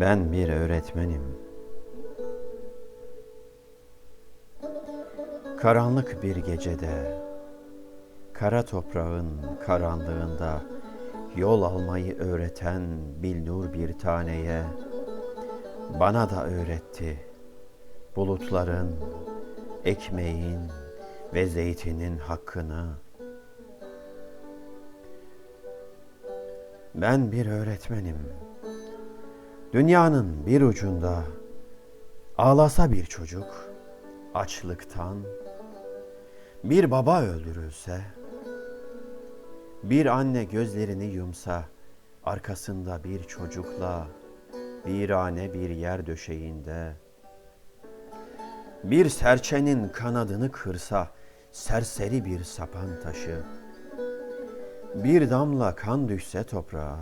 Ben bir öğretmenim. Karanlık bir gecede, kara toprağın karanlığında yol almayı öğreten bilnur bir taneye bana da öğretti bulutların, ekmeğin ve zeytinin hakkını. Ben bir öğretmenim. Dünyanın bir ucunda ağlasa bir çocuk açlıktan, bir baba öldürülse, bir anne gözlerini yumsa, arkasında bir çocukla virane bir yer döşeğinde, bir serçenin kanadını kırsa, serseri bir sapan taşı, bir damla kan düşse toprağa,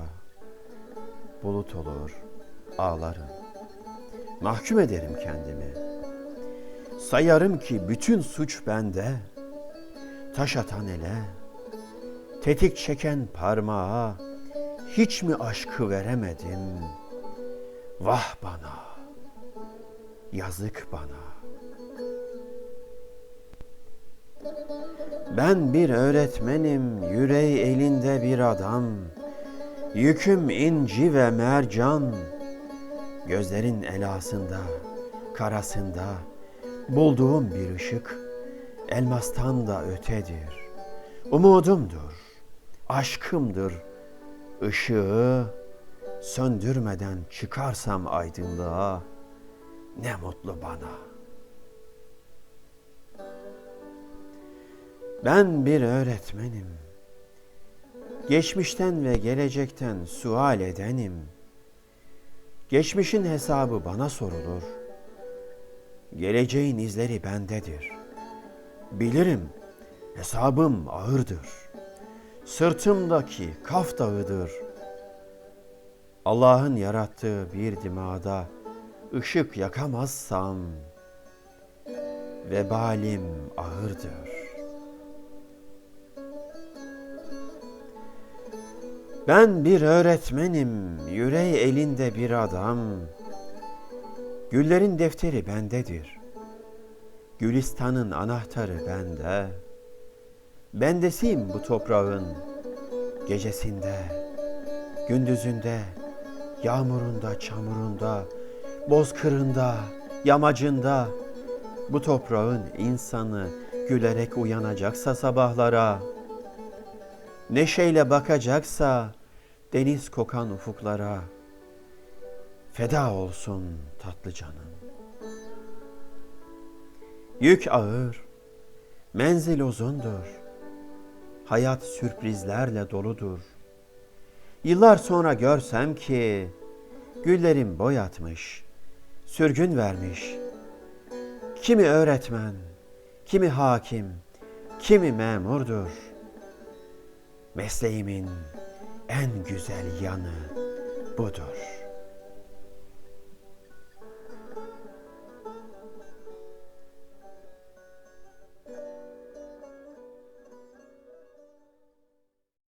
bulut olur, ağlarım. Mahkum ederim kendimi. Sayarım ki bütün suç bende. Taş atan ele, tetik çeken parmağa hiç mi aşkı veremedim? Vah bana, yazık bana. Ben bir öğretmenim, yüreği elinde bir adam. Yüküm inci ve mercan. Gözlerin elasında, karasında bulduğum bir ışık elmastan da ötedir. Umudumdur, aşkımdır. Işığı söndürmeden çıkarsam aydınlığa ne mutlu bana.'' Ben bir öğretmenim. Geçmişten ve gelecekten sual edenim. Geçmişin hesabı bana sorulur. Geleceğin izleri bendedir. Bilirim hesabım ağırdır. Sırtımdaki kaf dağıdır. Allah'ın yarattığı bir dimağda ışık yakamazsam vebalim ağırdır.'' Ben bir öğretmenim, yüreği elinde bir adam. Güllerin defteri bendedir. Gülistanın anahtarı bende. Bendesiyim bu toprağın gecesinde, gündüzünde, yağmurunda, çamurunda, bozkırında, yamacında. Bu toprağın insanı gülerek uyanacaksa sabahlara, neşeyle bakacaksa deniz kokan ufuklara feda olsun tatlı canım. Yük ağır, menzil uzundur. Hayat sürprizlerle doludur. Yıllar sonra görsem ki güllerim boyatmış, sürgün vermiş. Kimi öğretmen, kimi hakim, kimi memurdur. Mesleğimin en güzel yanı budur.''